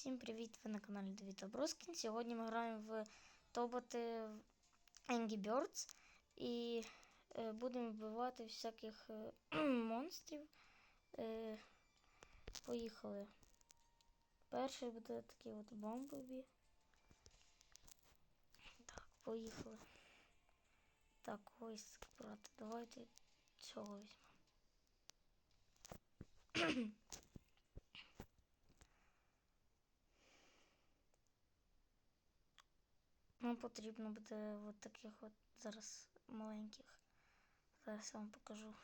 Всім привіт! Ви на каналі Давід Оброскін. Сьогодні ми граємо в тоботи Angry Birds і е, будемо вбивати всяких е, монстрів. Е, поїхали. Перший буде такий от бомбові. Так, поїхали. Так, ось брати. Давайте цього візьмемо. Нам потрібно буде от таких от зараз маленьких. Зараз я вам покажу.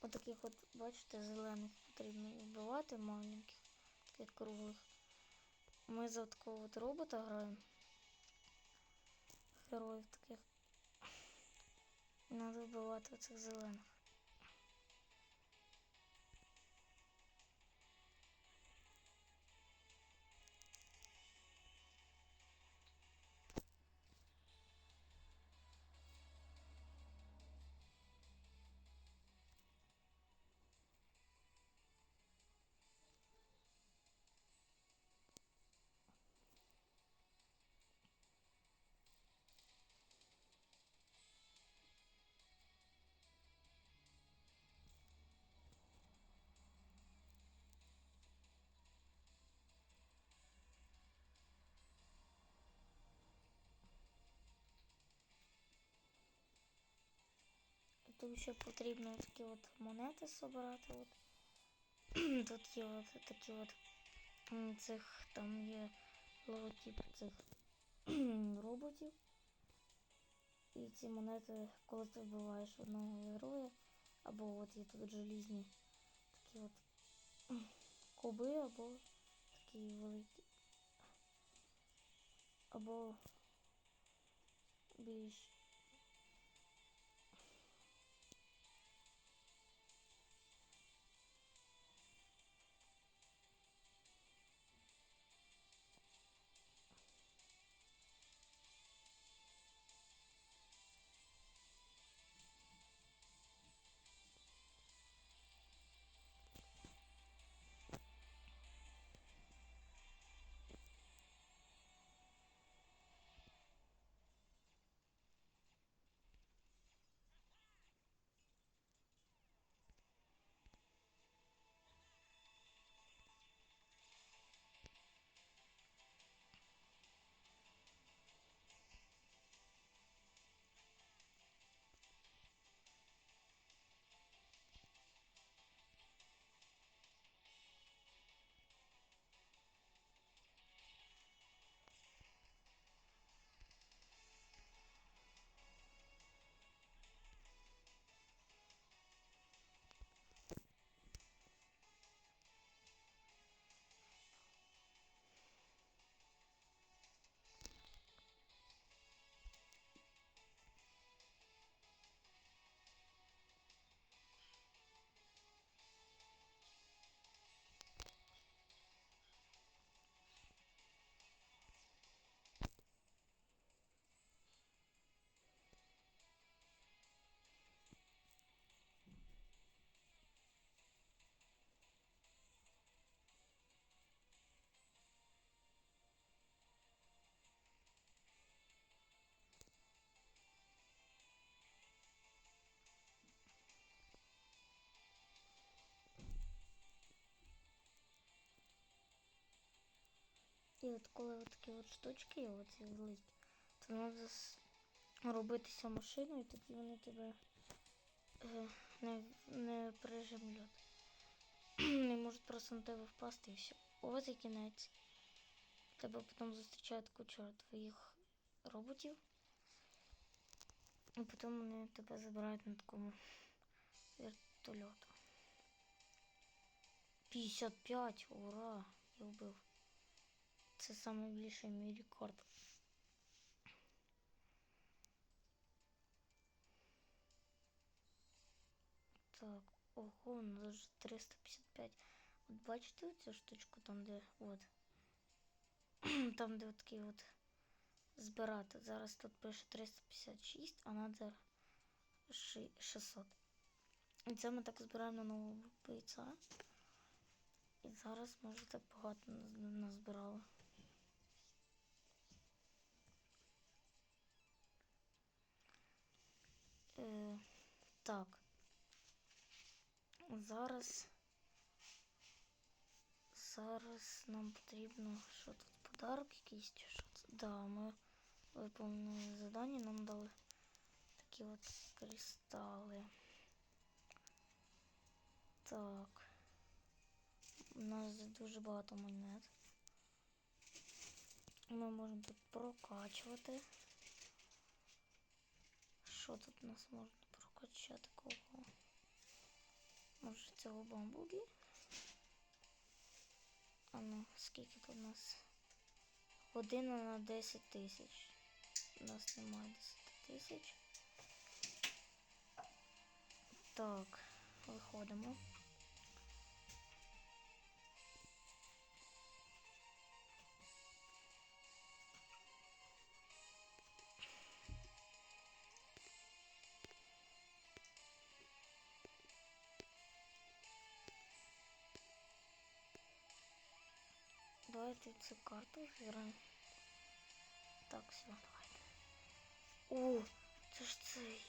От таких от, бачите, зелених потрібно вбивати маленьких, таких круглих. Ми за такого от робота граємо. Героїв таких. Надо вбивати оцих зелених. Тут ще потрібно такі от монети збирати. От. Тут є от такі от цих там є логотип цих роботів. І ці монети, коли ти вбиваєш одного героя, або от є тут желізні такі от куби, або такі великі. Або більш І от коли от такі от штучки оці великі, то треба робитися машиною, і тоді вони тебе е, не, не прижимлять. не можуть просто на тебе впасти і все. Ось і кінець. Тебе потім зустрічають куча твоїх роботів. І потім вони тебе забирають на такому вертольоту. 55, ура! Я вбив. Це найбільший мій рекорд. Так, ого, даже 355. От бачите цю штучку там, де от. там, де от такий от збирати. Зараз тут пише 356, а надо 600. І це ми так збираємо нового бойця. І зараз ми вже так багато наз- назбирали. Е, так. Зараз. Зараз нам потрібно. Що тут? Подарок якийсь що це? Да, ми виповнили завдання, нам дали такі от кристали. Так. У нас дуже багато монет. Ми можемо тут прокачувати. Що тут у нас можна прокачати кого? Може цього бамбугі? А ну, скільки тут у нас? Година на 10 тисяч. У нас немає 10 тисяч. Так, виходимо. Давайте цю карту зіграємо. Так, все, давайте. О, це ж цей.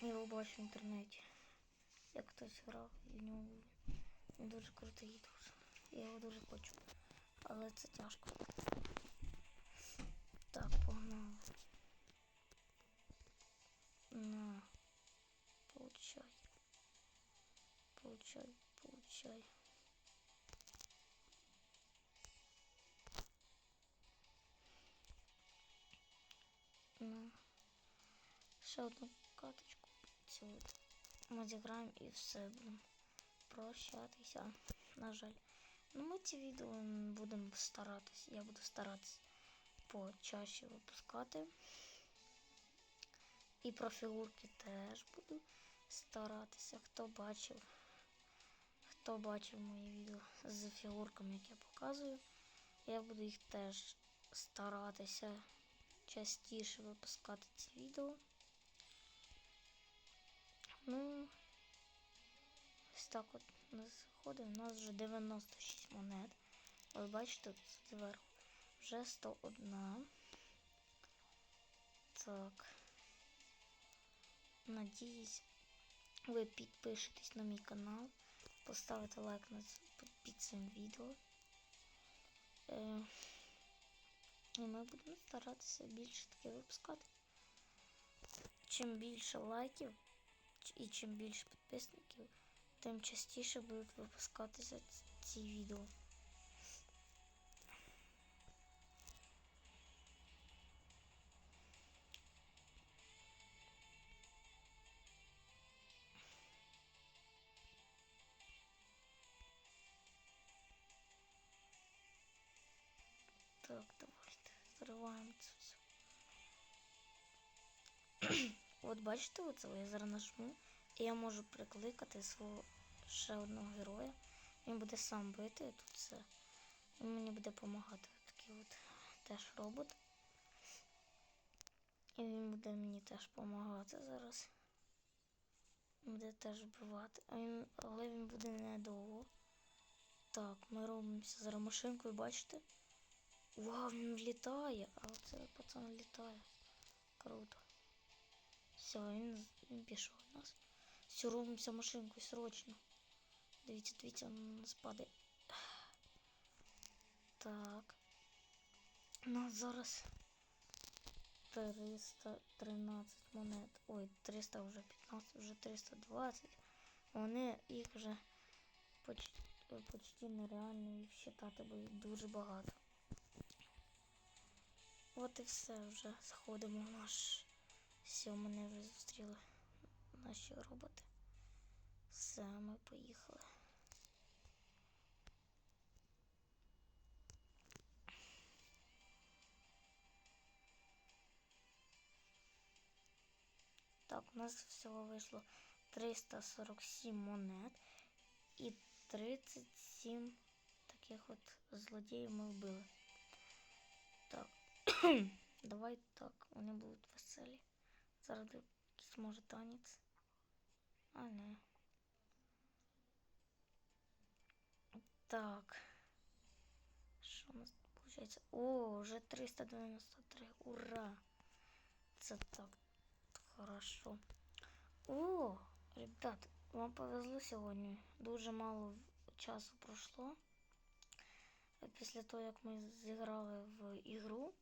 Я його бачив в інтернеті. Як хтось грав, і в нього він дуже крутий дуже. Я його дуже хочу. Але це тяжко. Так, погнали. На. Получай. Получай, получай. Ще одну каточку. Цю ми зіграємо і все будемо прощатися. На жаль. Ну ми ці відео будемо старатись. Я буду старатись почаще випускати. І про фігурки теж буду старатися. Хто бачив, хто бачив мої відео з фігурками, як я показую, я буду їх теж старатися частіше випускати ці відео. Ну, ось так от у нас заходить. У нас вже 96 монет. Ви бачите, тут зверху вже 101. Так. Надіюсь, ви підпишетесь на мій канал, поставите лайк під- цим відео. Е, і ми будемо старатися більше таки випускати. Чим більше лайків і чим більше підписників, тим частіше будуть випускатися ц- ці відео. Так, давайте зриваємо це все. От бачите, оце я зараз нажму, і я можу прикликати свого ще одного героя. Він буде сам бити тут все. Він мені буде допомагати. Такий от теж робот. І він буде мені теж допомагати зараз. Буде теж вбивати. Він, але він буде недовго. Так, ми робимося зараз машинкою, бачите? Вау, він літає, а оце пацан літає. Круто. Все, він, пішов від нас. Все, робимося машинкою срочно. Дивіться, дивіться, він на нас падає. Так. У нас зараз 313 монет. Ой, 300 вже 15, вже 320. Вони їх вже почти, почти нереально їх считати, бо їх дуже багато. От і все, вже заходимо в наш. Все, мене вже зустріли наші роботи. Ми поїхали. Так, у нас всього вийшло 347 монет і 37 таких от злодіїв ми вбили. Так. Давай так, вони будуть веселі. Зараз якийсь може танець. А не. Так. Що у нас виходить? О, вже 393. Ура! Це так хорошо. О, ребят, вам повезло сьогодні. Дуже мало часу пройшло. Після того, як ми зіграли в ігру.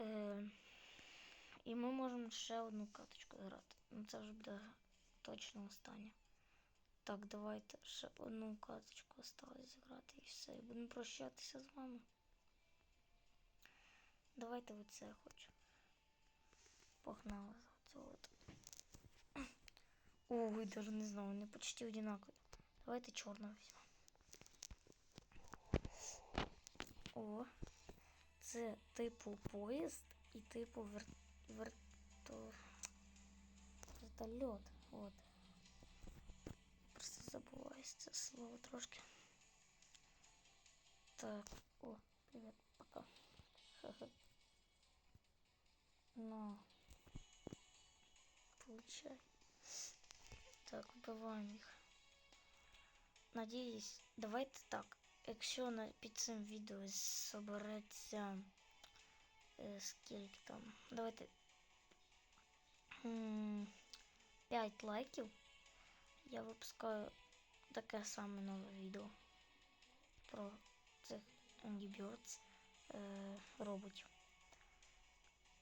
Е, і ми можемо ще одну каточку грати. Ну це вже буде точно остання. Так, давайте ще одну каточку осталось зіграти і все. І будемо прощатися з вами. Давайте оце хочу. Погнали за оце от. О, ви даже не знаю, вони почти одинакові. Давайте чорного візьмемо. О, це типу поїзд і типу вер... верто... вертольот. От. Просто забуваюсь це слово трошки. Так, о, привет, пока. Ха-ха. На. Получай. Так, вбиваємо їх. Надіюсь, давайте так. Якщо на під цим відео собереться е, скільки там. Давайте. 5 лайків. Я випускаю таке саме нове відео про цих Angry Birds е, роботів.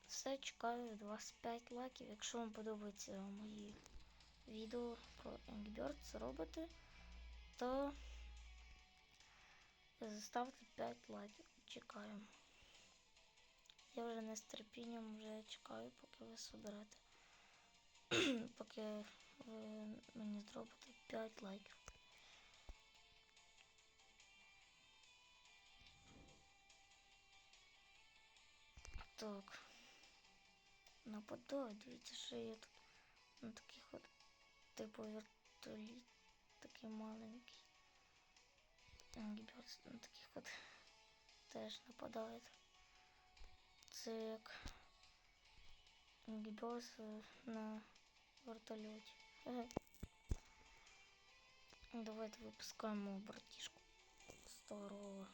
Все, чекаю від вас 5 лайків. Якщо вам подобаються мої відео про Angry Birds роботи, то ставте 5 лайків. Чекаю. Я вже не з терпінням вже чекаю, поки ви соберете. поки ви мені зробите 5 лайків. Так. Нападаю, дивіться, що є тут на таких от типу вертоліт такий маленький. Ангіберс на таких от теж нападають. Це як Ангіберс на вертольоті. Давайте випускаємо братішку старого.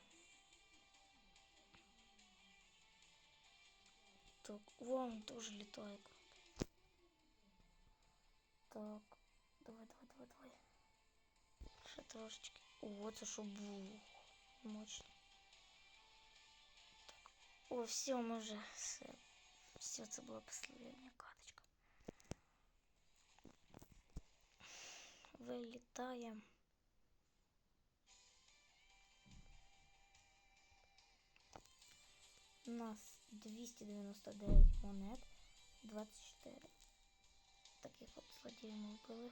Так, вон тоже летает. Так, давай, давай, давай, давай. Ще трошечки. О, це що був. Мощно. Так. О, все, ми вже все. Все, це була последня каточка. Вилітаємо. У нас 299 монет, 24. Таких от злодіїв ми вбили.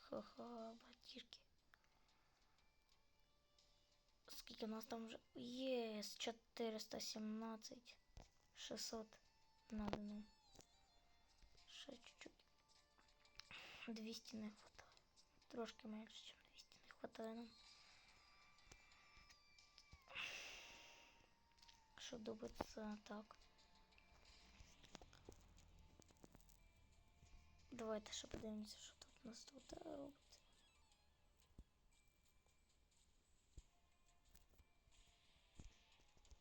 Ха-ха, братішки. Скільки у нас там вже? Єс, 417. 600 надо нам. 200 не хватає. Трошки менше, ніж 200 не хватає нам. Щоб добитися так. Давайте ще подивимося, що тут у нас тут робить.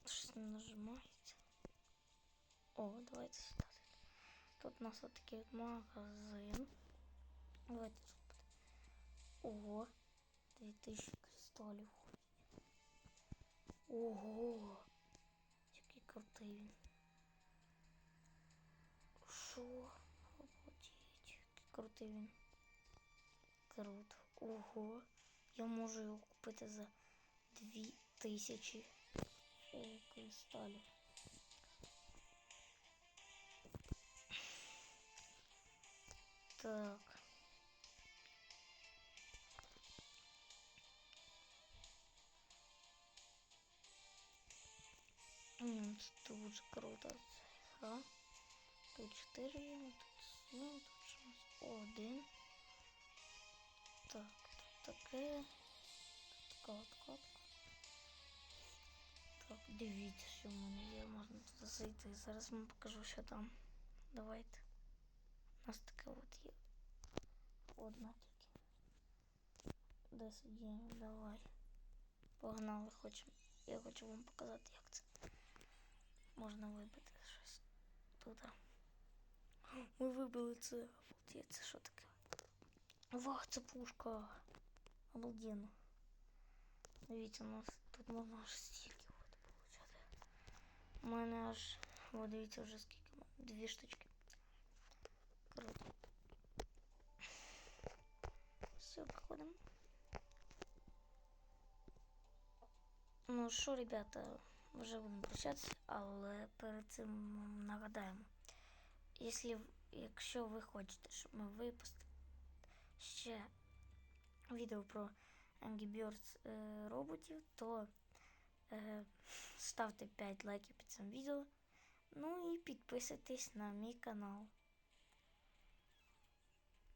Щось не нажимається. О, давайте сюди. Тут у нас отакий от магазин. Давайте тут. Ого, 2000 кристалів. Ого! Який крутий він. Шо? Обалдеть, який крутий він. Круто. Ого. Я можу його купити за 2000 е, кристалів. Так. М, Це дуже круто ця гра. Тут 4 є, тут 7, тут щось один. Так, тут таке. Тут така от катка. Так, дивіться, що в мене є, можна туди зайти. Зараз вам покажу, що там. Давайте. У нас таке от є. Одна тільки. 10 гривень, давай. Погнали, хочемо. Я хочу вам показати, як це. Можна вибити щось тут. Ми вибили це. Обалдеть, це що таке? Вах, це пушка. Обалденно. Дивіться, у нас тут можна аж стільки от получати. У мене аж, о, дивіться вже скільки. в мене. Дві штучки. Круто. Все, проходимо. Ну що, ребята, вже будемо прощатися, але перед цим нагадаємо. Якщо, якщо ви хочете, щоб ми випустили ще відео про Angry Birds е, роботів, то е, ставте 5 лайків під цим відео. Ну і підписуйтесь на мій канал.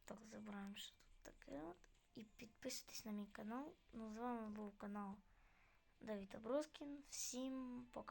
Так, забираємо ще тут таке от. І підписуйтесь на мій канал. Ну, з вами був канал Давид Аброскін. Всім пока.